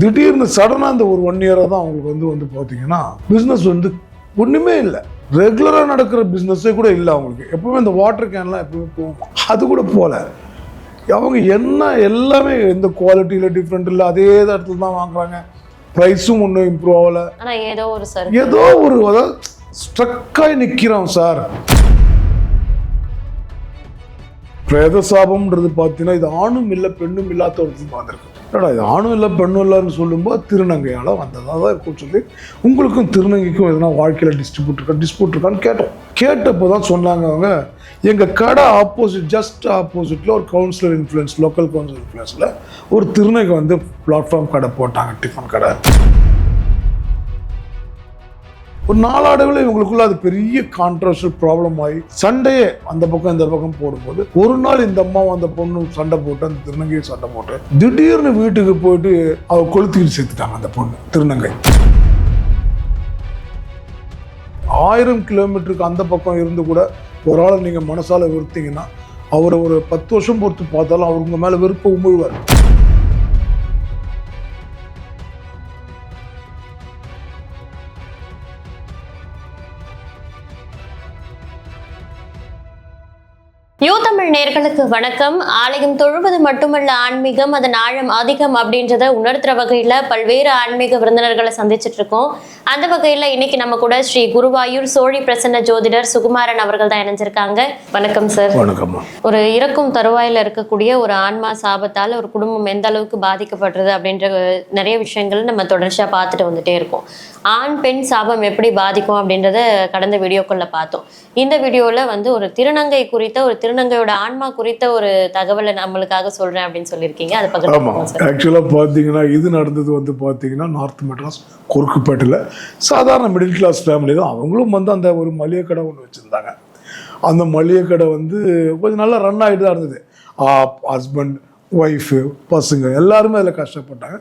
திடீர்னு சடனாக இந்த ஒரு ஒன் இயராக தான் அவங்களுக்கு வந்து வந்து பார்த்தீங்கன்னா பிஸ்னஸ் வந்து ஒன்றுமே இல்லை. ரெகுலராக நடக்கிற பிஸ்னஸே கூட இல்லை அவங்களுக்கு. எப்பவுமே இந்த வாட்டர் கேன்லாம் எப்பவுமே போகும். அது கூட போகல அவங்க என்ன எல்லாமே எந்த குவாலிட்டியில் டிஃப்ரெண்ட் இல்லை அதே இடத்துல தான் வாங்குறாங்க. ப்ரைஸும் ஒன்றும் இம்ப்ரூவ் ஆகலை. ஏதோ ஒரு சர்க்கிள் ஏதோ ஒரு அதாவது ஸ்ட்ரக்காகி நிற்கிறோம் சார் பிரேத சாபம்ன்றது பார்த்தீங்கன்னா இது ஆணும் இல்லை பெண்ணும் இல்லாத ஒருத்தர் வந்திருக்கு என்னடா இது ஆணும் இல்லை பெண்ணும் இல்லைன்னு சொல்லும்போது திருநங்கையால் வந்ததாக தான் இருக்கும்னு சொல்லி உங்களுக்கும் திருநங்கைக்கும் எதனா வாழ்க்கையில் டிஸ்ட்ரிபியூட் இருக்கா? டிஸ்பியூட் இருக்கான்னு கேட்டோம். கேட்டப்போ தான் சொன்னாங்க அவங்க. எங்கள் கடை ஆப்போசிட் ஜஸ்ட் ஆப்போசிட்டில் ஒரு கவுன்சிலர் இன்ஃப்ளூயன்ஸ் லோக்கல் கவுன்சிலர் இன்ஃப்ளூயன்ஸில் ஒரு திருநங்கை வந்து பிளாட்ஃபார்ம் கடை போட்டாங்க டிஃபன் கடை. ஒரு நாளாடுவில் இவங்களுக்குள்ள அது பெரிய கான்ட்ரவர்ஷியல் ப்ராப்ளம் ஆகி சண்டையே அந்த பக்கம் இந்த பக்கம் போடும்போது ஒரு நாள் இந்த அம்மா அந்த பொண்ணு சண்டை போட்டு அந்த திருநங்கையும் சண்டை போட்டு திடீர்னு வீட்டுக்கு போயிட்டு அவ கொளுத்திக்கிட்டு சேர்த்துட்டாங்க அந்த பொண்ணு திருநங்கை. ஆயிரம் கிலோமீட்டருக்கு அந்த பக்கம் இருந்து கூட ஒரு ஆளை நீங்கள் மனசால வெறுத்தீங்கன்னா அவரை ஒரு பத்து வருஷம் பொறுத்து பார்த்தாலும் அவர் உங்கள் மேலே வெறுப்பை உமிழ்வார். தமிழ் நேர்களுக்கு வணக்கம். ஆலயம் தொழுவது மட்டுமல்ல ஆன்மீகம் அதன் ஆழம் அதிகம் அப்படின்றத உணர்த்துற வகையில பல்வேறு ஆன்மீக விருந்தினர்களை சந்திச்சிட்டு இருக்கோம். அந்த வகையில இன்னைக்கு நம்ம கூட ஸ்ரீ குருவாயூர் சோழி பிரசன்ன ஜோதிடர் சுகுமாரன் அவர்கள் தான் இணைஞ்சிருக்காங்க. வணக்கம் சார் வணக்கம்மா. ஒரு இறக்கும் தருவாயில இருக்கக்கூடிய ஒரு ஆன்மா சாபத்தால் ஒரு குடும்பம் எந்த அளவுக்கு பாதிக்கப்படுறது அப்படின்ற நிறைய விஷயங்கள் நம்ம தொடர்ச்சியா பார்த்துட்டு வந்துட்டே இருக்கோம். ஆண் பெண் சாபம் எப்படி பாதிக்கும் அப்படின்றத கடந்த வீடியோக்குள்ள பார்த்தோம். இந்த வீடியோல வந்து ஒரு திருநங்கை குறித்த ஒரு திருநங்கையோட ஆன்மா குறித்த ஒரு தகவலை நம்மளுக்காக சொல்றேன் அப்படின்னு சொல்லியிருக்கீங்க. அதை ஆமாம் சார். ஆக்சுவலாக பார்த்தீங்கன்னா இது நடந்தது வந்து பார்த்தீங்கன்னா நார்த் மெட்ராஸ் குறுக்குப்பேட்டில் சாதாரண மிடில் கிளாஸ் ஃபேமிலி தான். அவங்களும் வந்து அந்த ஒரு மளிகை கடை ஒன்று வச்சுருந்தாங்க. அந்த மளிகை கடை வந்து கொஞ்சம் நல்லா ரன் ஆகிட்டு தான் இருந்தது ஹஸ்பண்ட் ஒய்ஃபு பசங்க எல்லாருமே அதில் கஷ்டப்பட்டாங்க.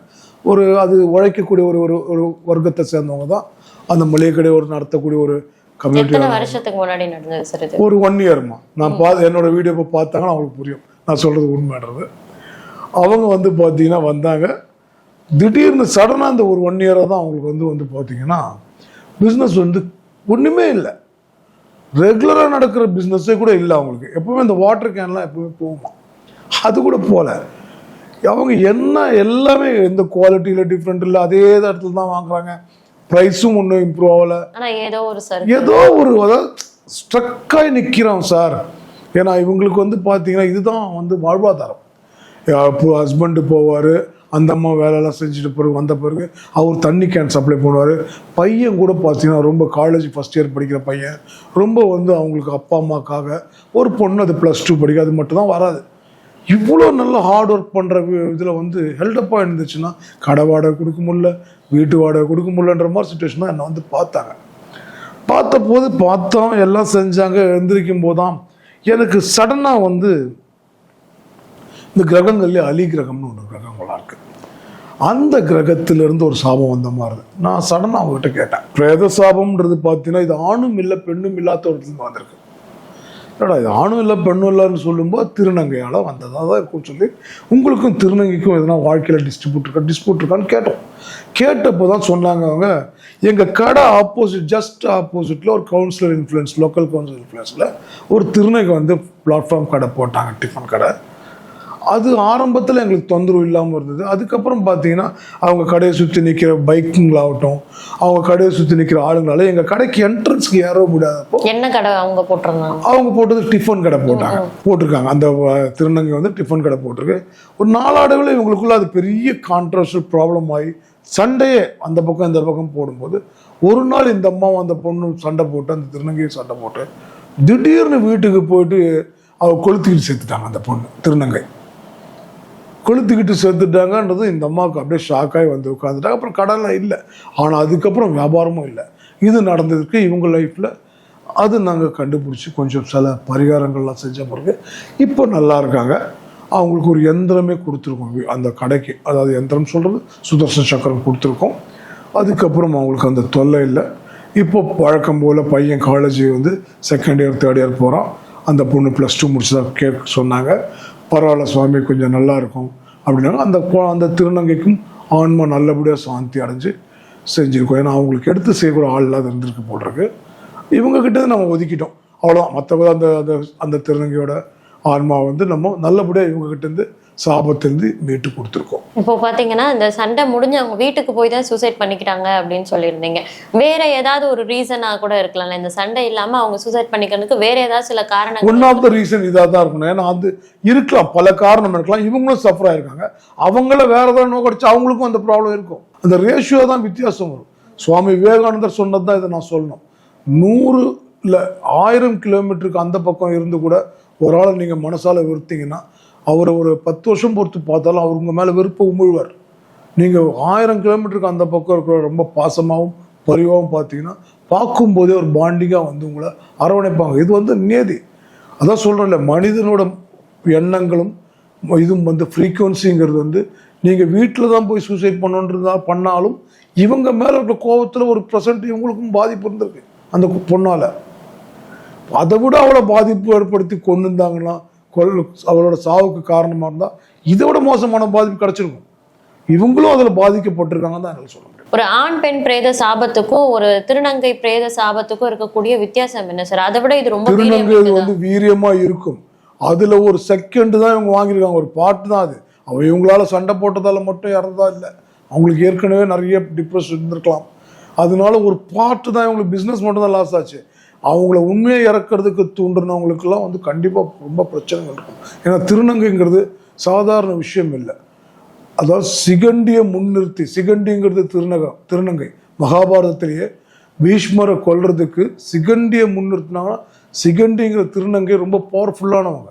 ஒரு அது உழைக்கக்கூடிய ஒரு ஒரு ஒரு வர்க்கத்தை சேர்ந்தவங்க தான் அந்த மளிகை கடை ஒரு நடத்தக்கூடிய ஒரு கம்யூனிட்டி வருஷத்துக்கு முன்னாடி நடந்தது சார் இது? ஒரு ஒன் இயர்மா நான் பா என்னோட வீடியோ இப்போ பார்த்தாங்கன்னா அவங்களுக்கு புரியும். நான் சொல்கிறது உண்மைன்றது. அவங்க வந்து பார்த்தீங்கன்னா வந்தாங்க. திடீர்னு சடனாக இந்த ஒரு ஒன் இயராக தான் அவங்களுக்கு வந்து வந்து பார்த்தீங்கன்னா பிஸ்னஸ் வந்து ஒன்றுமே இல்லை. ரெகுலராக நடக்கிற பிஸ்னஸே கூட இல்லை அவங்களுக்கு. எப்பவுமே இந்த வாட்டர் கேன்லாம் எப்பவுமே போகுமா? அது கூட போகல அவங்க என்ன எல்லாமே எந்த குவாலிட்டியில் டிஃப்ரெண்ட் இல்லை அதே இடத்துல தான் வாங்குறாங்க. ப்ரைஸும் ஒன்றும் இம்ப்ரூவ் ஆகலை. ஏதோ ஒரு சர்க்கிள் ஏதோ ஒரு அதாவது ஸ்ட்ரக்காகி நிற்கிறோம் சார் ஏன்னா இவங்களுக்கு வந்து பார்த்தீங்கன்னா இதுதான் வந்து வாழ்வாதாரம். இப்போ ஹஸ்பண்டு போவார் அந்த அம்மா வேலையெல்லாம் செஞ்சுட்டு பிறகு வந்த பிறகு அவர் தண்ணி கேன் சப்ளை பண்ணுவார். பையன் கூட பார்த்தீங்கன்னா ரொம்ப காலேஜ் ஃபஸ்ட் இயர் படிக்கிற பையன். ரொம்ப வந்து அவங்களுக்கு அப்பா அம்மாக்காக ஒரு பொண்ணு அது ப்ளஸ் டூ படிக்க அது மட்டும் தான் வராது. இவ்வளோ நல்ல ஹார்ட் ஒர்க் பண்ணுற இதில் வந்து ஹெல்டப்பாக இருந்துச்சுன்னா கடை வாடகை கொடுக்க முடியல வீட்டு வாடகை கொடுக்க முடியலன்ற மாதிரி சுச்சுவேஷன் தான் என்னை வந்து பார்த்தாங்க. பார்த்த போது பார்த்தோம் எல்லாம் செஞ்சாங்க எழுந்திருக்கும் போதான் எனக்கு சடனாக வந்து இந்த கிரகங்கள்லேயே அலி கிரகம்னு ஒன்று கிரகங்களாக இருக்குது அந்த கிரகத்திலிருந்து ஒரு சாபம் வந்த மாதிரி நான் சடனாக அவங்ககிட்ட கேட்டேன். பிரேத சாபம்ன்றது பார்த்தீங்கன்னா இது ஆணும் இல்லை பெண்ணும் இல்லாத ஒருத்தர் வந்திருக்கு. ஏடா இது ஆணும் இல்லை பெண்ணும் இல்லைன்னு சொல்லும்போது திருநங்கையால் வந்ததாக தான் இருக்கும்னு சொல்லி உங்களுக்கும் திருநங்கைக்கும் எதனா வாழ்க்கையில் டிஸ்ட்ரிபியூட் இருக்கா? டிஸ்பியூட் இருக்கான்னு கேட்டோம். கேட்டப்போ தான் சொன்னாங்க அவங்க எங்கள் கடை ஆப்போசிட் ஜஸ்ட் ஆப்போசிட்டில் ஒரு கவுன்சிலர் இன்ஃப்ளூயன்ஸ் லோக்கல் கவுன்சிலர் இன்ஃப்ளூயன்ஸில் ஒரு திருநங்கை வந்து பிளாட்ஃபார்ம் கடை போட்டாங்க டிஃபன் கடை. அது ஆரம்பத்தில் எங்களுக்கு தொந்தரவு இல்லாமல் இருந்தது. அதுக்கப்புறம் பார்த்தீங்கன்னா அவங்க கடையை சுற்றி நிற்கிற பைக்குங்களாகட்டும் அவங்க கடையை சுற்றி நிற்கிற ஆளுங்களால எங்கள் கடைக்கு என்ட்ரன்ஸ்க்கு ஏற முடியாதப்போ என்ன கடை அவங்க போட்டிருந்தாங்க? அவங்க போட்டது டிஃபன் கடை போட்டாங்க. போட்டிருக்காங்க. அந்த திருநங்கை வந்து டிஃபன் கடை போட்டிருக்கு. ஒரு நாளாடுவில் இவங்களுக்குள்ள அது பெரிய கான்ட்ரவர்ஷியல் ப்ராப்ளம் ஆகி சண்டையே அந்த பக்கம் இந்த பக்கம் போடும்போது ஒரு நாள் இந்த அம்மாவும் அந்த பொண்ணு சண்டை போட்டு அந்த திருநங்கையும் சண்டை போட்டு திடீர்னு வீட்டுக்கு போயிட்டு அவ கொளுத்திக்கிட்டு சேர்த்துட்டாங்க அந்த பொண்ணு திருநங்கை. கொளுத்துக்கிட்டு சேர்த்துட்டாங்கன்றது இந்த அம்மாவுக்கு அப்படியே ஷாக்காகி வந்து உட்காந்துட்டாங்க அப்புறம் கடனில் இல்லை. ஆனால் அதுக்கப்புறம் வியாபாரமும் இல்லை. இது நடந்ததுக்கு இவங்க லைஃப்பில் அது நாங்கள் கண்டுபிடிச்சி கொஞ்சம் சில பரிகாரங்கள்லாம் செஞ்ச பிறகு இப்போ நல்லா இருக்காங்க. அவங்களுக்கு ஒரு எந்திரமே கொடுத்துருக்கோம். அந்த கடைக்கு அதாவது எந்திரம் சொல்கிறது சுதர்சன் சக்கரம் கொடுத்துருக்கோம். அதுக்கப்புறம் அவங்களுக்கு அந்த தொல்லை இல்லை. இப்போ வழக்கம் போல் பையன் காலேஜ் வந்து செகண்ட் இயர் தேர்ட் இயர் போகிறான் அந்த பொண்ணு ப்ளஸ் டூ முடிச்சதா கேட்க சொன்னாங்க. பரவாயில்ல சுவாமி கொஞ்சம் நல்லா இருக்கும் அப்படின்னாங்க. அந்த அந்த திருநங்கைக்கும் ஆன்மா நல்லபடியாக சாந்தி அடைஞ்சு செஞ்சுருக்கோம். ஏன்னா அவங்களுக்கு எடுத்து செய்யக்கூடிய ஆள் இல்லாத இருந்திருக்கு போட்டிருக்கு இவங்கக்கிட்ட நம்ம ஒதுக்கிட்டோம். அவ்வளோதான் மற்றபடி அந்த அந்த அந்த திருநங்கையோட ஆன்மா வந்து நம்ம நல்லபடியாக இவங்ககிட்டேருந்து சாபத்திலிருந்து மீட்டு கொடுத்துருக்கோம். இப்போ பாத்தீங்கன்னா இந்த சண்டை முடிஞ்சு அவங்க வீட்டுக்கு போய் தான் சூசைட் பண்ணிக்கிட்டாங்க அப்படின்னு சொல்லியிருந்தீங்க. வேற ஏதாவது ஒரு ரீசனா கூட இருக்கலாம்ல? இந்த சண்டை இல்லாம அவங்க சூசைட் பண்ணிக்கிறதுக்கு வேற ஏதாவது சில காரணங்கள் ஒன் ஆஃப் த ரீசன் இதாக தான் இருக்கணும். ஏன்னா அது இருக்கலாம். பல காரணம் இருக்கலாம். இவங்களும் சஃபர் ஆயிருக்காங்க. அவங்கள வேற ஏதாவது நோக்கடிச்சு அவங்களுக்கும் அந்த ப்ராப்ளம் இருக்கும். அந்த ரேஷியோ தான் வித்தியாசம் வரும். சுவாமி விவேகானந்தர் சொன்னது தான் இதை நான் சொல்லணும். நூறு இல்லை ஆயிரம் கிலோமீட்டருக்கு அந்த பக்கம் இருந்து கூட ஒரு ஆளை நீங்கள் மனசால வெறுத்தீங்கன்னா அவரை ஒரு பத்து வருஷம் பொறுத்து பார்த்தாலும் அவர் உங்கள் மேலே வெறுப்பை உமிழ்வார். நீங்கள் ஆயிரம் கிலோமீட்டருக்கு அந்த பக்கம் இருக்கிற ரொம்ப பாசமாகவும் பரிவாகவும் பார்த்தீங்கன்னா பார்க்கும்போதே ஒரு பாண்டிங்காக வந்து உங்களை அரவணைப்பாங்க. இது வந்து நியதி. அதான் சொல்கிறேன்ல மனிதனோட எண்ணங்களும் இதுவும் வந்து ஃப்ரீக்குவன்சிங்கிறது வந்து நீங்கள் வீட்டில் தான் போய் சூசைட் பண்ணுன்றதா பண்ணாலும் இவங்க மேலே இருக்கிற கோபத்தில் ஒரு ப்ரெசன்ட் இவங்களுக்கும் பாதிப்பு இருந்திருக்கு அந்த பொண்ணால். அதை விட அவளை பாதிப்பு ஏற்படுத்தி கொண்டு இருந்தாங்கன்னா கொல் அவளோட சாவுக்கு காரணமாக இருந்தால் இதை விட மோசமான பாதிப்பு கிடச்சிருக்கும். இவங்களும் அதில் பாதிக்கப்பட்டிருக்காங்க தான் சொல்ல முடியும். ஒரு ஆண் பெண் பிரேத சாபத்துக்கும் ஒரு திருநங்கை பிரேத சாபத்துக்கும் இருக்கக்கூடிய வித்தியாசம் என்ன சார் அதை விட இது ரொம்ப திருநங்கை வந்து வீரியமா இருக்கும். அதுல ஒரு செகண்ட் தான் இவங்க வாங்கியிருக்காங்க. ஒரு பாட்டு தான் அது. அவன் இவங்களால சண்டை போட்டதால மட்டும் இறந்ததா இல்லை. அவங்களுக்கு ஏற்கனவே நிறைய டிப்ரெஷன் இருந்திருக்கலாம். அதனால ஒரு பாட்டு தான் இவங்களுக்கு பிஸ்னஸ் மட்டும் தான் லாஸ் ஆச்சு. அவங்கள உண்மையை இறக்கிறதுக்கு தூண்டுனவங்களுக்கெல்லாம் வந்து கண்டிப்பாக ரொம்ப பிரச்சனைகள் இருக்கும். ஏன்னா திருநங்கைங்கிறது சாதாரண விஷயம் இல்லை. அதாவது சிகண்டியை முன்னிறுத்தி சிகண்டிங்கிறது திருநகம் திருநங்கை. மகாபாரதத்திலேயே பீஷ்மரை கொல்றதுக்கு சிகண்டியை முன்னிறுத்தினாங்கன்னா சிகண்டிங்கிற திருநங்கை ரொம்ப பவர்ஃபுல்லானவங்க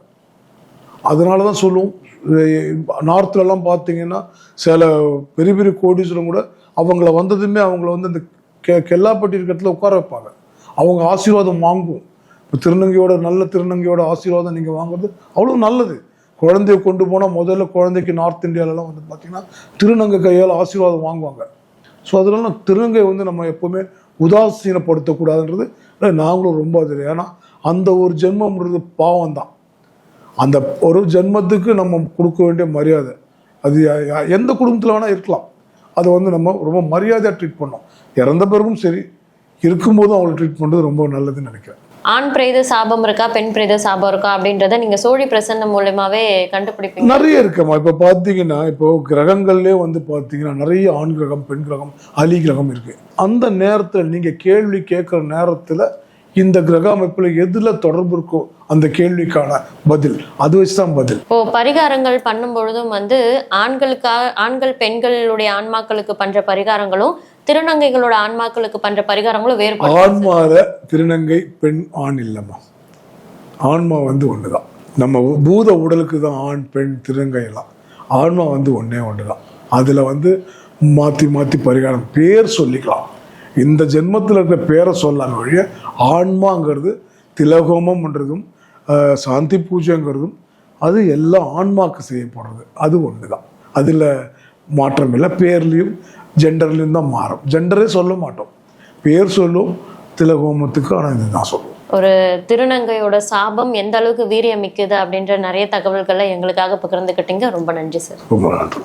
அதனால தான் சொல்லுவோம் நார்த்லலாம் பார்த்தீங்கன்னா சில பெரிய பெரிய கோடீஸ்வரம் கூட அவங்கள வந்ததுமே அவங்கள வந்து அந்த கெ கெல்லாப்பட்டி இருக்கிற உட்கார வைப்பாங்க. அவங்க ஆசீர்வாதம் வாங்குவோம் இப்போ திருநங்கையோட நல்ல திருநங்கையோட ஆசீர்வாதம் நீங்கள் வாங்குறது அவ்வளோ நல்லது. குழந்தைய கொண்டு போனால் முதல்ல குழந்தைக்கு நார்த் இந்தியாலலாம் வந்து பார்த்தீங்கன்னா திருநங்கை கையால் ஆசீர்வாதம் வாங்குவாங்க. ஸோ அதனால திருநங்கை வந்து நம்ம எப்போவுமே உதாசீனப்படுத்தக்கூடாதுன்றது நாங்களும் ரொம்ப அது ஏன்னா அந்த ஒரு ஜென்மம்ன்றது பாவம் தான் அந்த ஒரு ஜென்மத்துக்கு நம்ம கொடுக்க வேண்டிய மரியாதை. அது யா- எந்த குடும்பத்தில் வேணால் இருக்கலாம். அதை வந்து நம்ம ரொம்ப மரியாதையாக ட்ரீட் பண்ணோம் இறந்த பிறகும் சரி இருக்கும்போதும் அவங்களை ட்ரீட் பண்ணுறது ரொம்ப நல்லதுன்னு நினைக்கிறேன். ஆண் பிரேத சாபம் இருக்கா பெண் பிரேத சாபம் இருக்கா அப்படின்றத நீங்க சோழி பிரசன்னம் மூலியமாவே கண்டுபிடிப்பீங்க. நிறைய இருக்குமா? இப்போ பார்த்தீங்கன்னா இப்போ கிரகங்கள்லேயே வந்து பார்த்தீங்கன்னா நிறைய ஆண் கிரகம் பெண் கிரகம் அலி கிரகம் இருக்கு. அந்த நேரத்தில் நீங்கள் கேள்வி கேட்குற நேரத்தில் இந்த கிரக அமைப்பில் எதில் தொடர்பு இருக்கோ அந்த கேள்விக்கான பதில் அது வச்சு தான் பதில். இப்போ பரிகாரங்கள் பண்ணும் பொழுதும் வந்து ஆண்களுக்காக ஆண்கள் பெண்களுடைய ஆன்மாக்களுக்கு பண்ற பரிகாரங்களும் திருநங்கைகளோட ஆன்மாக்களுக்கு பண்ற பரிகாரங்களும் வேறுபடும் ஆன்மால திருநங்கை பெண் ஆண் இல்லம்மா. ஆன்மா வந்து ஒண்ணுதான். நம்ம பூத உடலுக்கு தான் ஆண் பெண் திருநங்கை எல்லாம். ஆன்மா வந்து ஒன்றே ஒன்று தான் அதில் வந்து மாற்றி மாற்றி பரிகாரம் பேர் சொல்லிக்கலாம். இந்த ஜென்மத்தில் இருக்கிற பேரை சொல்லாங்க வழிய ஆன்மாங்கிறது திலகோமம்ன்றதும் சாந்தி பூஜைங்கிறதும் அது எல்லாம் ஆன்மாக்கு செய்யப்படுறது. அது ஒன்று தான் அதில் மாற்றம் இல்லை பேர்லேயும் ஜெண்டர்லேயும் தான் மாறும். ஜெண்டரே சொல்ல மாட்டோம். பேர் சொல்லும் திலகோமத்துக்கு ஆனால் இதுதான் சொல்லுவோம். ஒரு திருநங்கையோட சாபம் எந்த அளவுக்கு வீரியம் மிக்குது அப்படின்ற நிறைய தகவல்களை எங்களுக்காக பகிர்ந்துக்கிட்டீங்க. ரொம்ப நன்றி சார். ரொம்ப நன்றி.